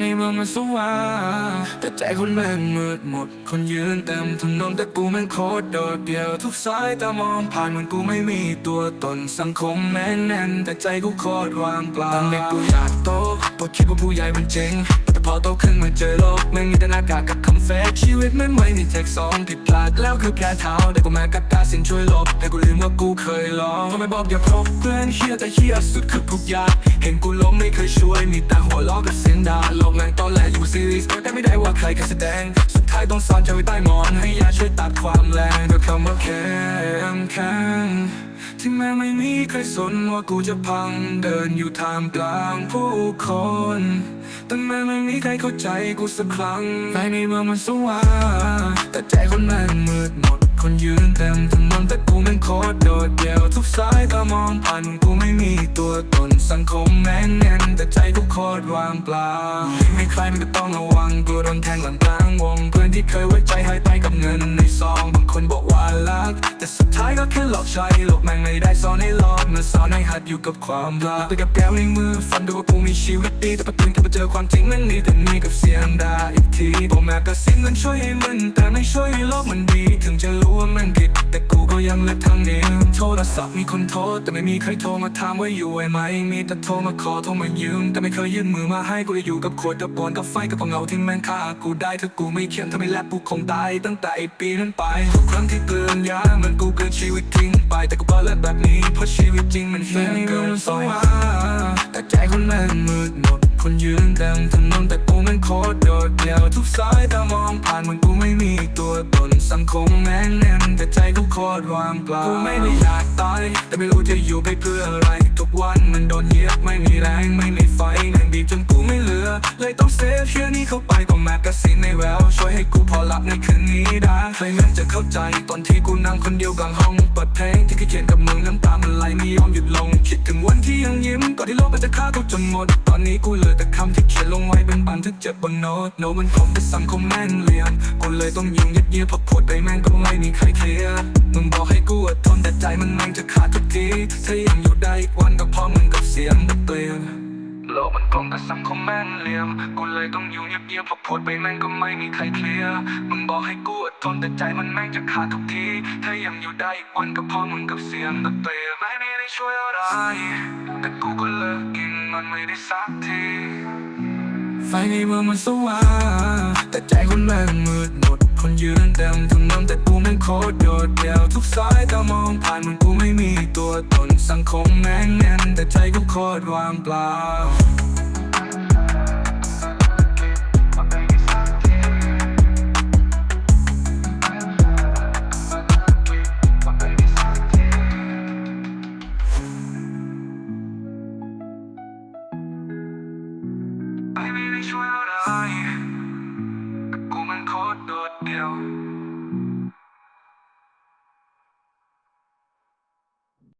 ในเมืองมันสว่างแต่ใจคนแม่งมืดหมด คนยืนเต็มถนนแต่กูแม่งโคตรโดดเดี่ยว ทุกสายตามองผ่านเหมือนกูไม่มีตัวตนสังคมแม่งแน่น แต่ใจกูโคตรว่างเปล่าตอนเด็กกูอยากโตเพราะคิดว่าผู้ใหญ่มันเจ๋ง พอโตขึ้นมาเจอโลกแม่งมีแต่หน้ากากกับคำเฟกชีวิตไม่ไม่มีเทคสองผิดพลาดแล้วคือแพ้เท้าแต่กูแม้กับตาสินช่วยลบแต่กูลืมว่ากูเคยลองทำไมบอกอย่าพบเพื่อนเฮียแต่เฮียสุดคือทุกอย่างเห็นกูล้มไม่เคยช่วยมีแต่หัวล้อกับเสียงด่าโลกแม่งตอนแรกอยู่ซีรีส์แต่ไม่ได้ว่าใครแค่แสดงสุดท้ายต้องสอนใจไว้ใต้หมอนให้ยาช่วยตัดความแรงด้วยคำว่าแข็งแข็ง ที่แม้ไม่มีใครสนว่ากูจะพังเดินอยู่ท่ามกลางผู้คนแต่แม้ไม่มีใครเข้าใจกูสักครั้งไฟในเมืองมันสว่างแต่ใจคนแม่งมืดหมด คนยืนเต็มถนนแต่กูแม่งโคตรโดดเดี่ยวทุกสายตามองผ่านกูไม่มีตัวตนสังคมแน่นแน่นแต่ใจกูโคตรว่างเปล่าไม่ใครมันก็ต้องระวังกลัวโดนแทงหลังกลางวงเพื่อนที่เคยไว้ใจหายไปกับเงินในซองบางคนบอกว่ารักแต่ ท้ายก็แค่หลอกใช้โลกแม่งไม่ได้สอนให้ลอดมาสอนให้หัดอยู่กับความรักไปกับแก้วในมือฟันดูว่ากูมีชีวิตดีแต่พอตื่นขึ้นมาเจอความจริงมันมีแต่หนี่กับเสียงด่าอีกทีบอกแม่ก็เสียเงินช่วยให้มันแต่ไม่ช่วยให้โลกมันดี ถึงจะรู้ว่ามันผิด ก็ยังเลือกทางนี้โทรศัพท์มีคนโทรแต่ไม่มีใครโทรมาถามว่าอยู่ไหมมีแต่โทรมาขอโทรมายืมแต่ไม่เคยยื่นมือมาให้กูจะอยู่กับขวดกับปอนกับไฟกับเงาที่แม่งฆ่ากูได้ถ้ากูไม่เขียนถ้าไม่แลบกูคงตายตั้งแต่ไอปีนั้นไปทุกครั้งที่เกลือนยาเหมือนกูเกินชีวิตทิ้งไปแต่กูเปิดเลือดแบบนี้เพราะชีวิตจริงมันเฮี้ยนเกินสว่าแต่ใจคนแม่งมืดหมดคนยืนเต็มถนนแต่กูแม่งโคตรโดดเดี่ยวทุกสายตามองผ่านเหมือนกูไม่มีตัวตน สังคมแน่นแน่นแต่ใจกูโคตรว่างเปล่ากูไม่ได้อยากตายแต่ไม่รู้จะอยู่ไปเพื่ออะไร ทุกวันมันโดนเหยียบไม่มีแรงไม่มีไฟแรงบีบจนกูไม่เหลือ เลยต้องเซฟเชื่อนี้เข้าไป ววช่วยให้กูพอหลับในคืนนี้ได้ใครแม่งจะเข้าใจตอนที่กูนั่งคนเดียวกลางห้องเปิดเพลงที่เคยเขียนกับมึงน้ำตามันไหลไม่ยอมหยุดลง คิดถึงวันที่ยังยิ้มก่อนที่โลกมันจะฆ่ากูจนหมด ตอนนี้กูเหลือแต่คำที่เขียนลงไว้เป็นบันทึกเจ็บบนโน้ตโน้ตมันคงเป็นสังคมแม่นเลียมกูเลยต้องยิงเยียบๆพอพูดไปแม่งก็ไม่มีใครเคลียร์มึงบอกให้กูอดทนแต่ใจมันแม่งจะขาดทุกทีถ้ายังอยู่ได้อีกวันก็พราะมึงกับเสียงเตือน โลกมันกลมแต่สังคมแม่งเหลี่ยม กูเลยต้องอยู่เงียบๆพอพูดไปแม่งก็ไม่มีใครเคลียร์ มึงบอกให้กูอดทนแต่ใจมันแม่งจะขาดทุกที ถ้ายังอยู่ได้อีกวันก็เพราะมึงกับเสียงตะเตียไม่มีได้ช่วยอะไร แต่กูก็เลิกกินมันไม่ได้สักทีไฟในเมืองมันสว่างแต่ใจคนแม่งมืดหมด คนยืนเต็มถนนแต่กูแม่งโคตรโดดเดี่ยวทุกสายตามองผ่านมันกูไม่มีตัวตนสังคมแม่งแน่นแต่ใจกูโคตรว่างเปล่า ไม่ไ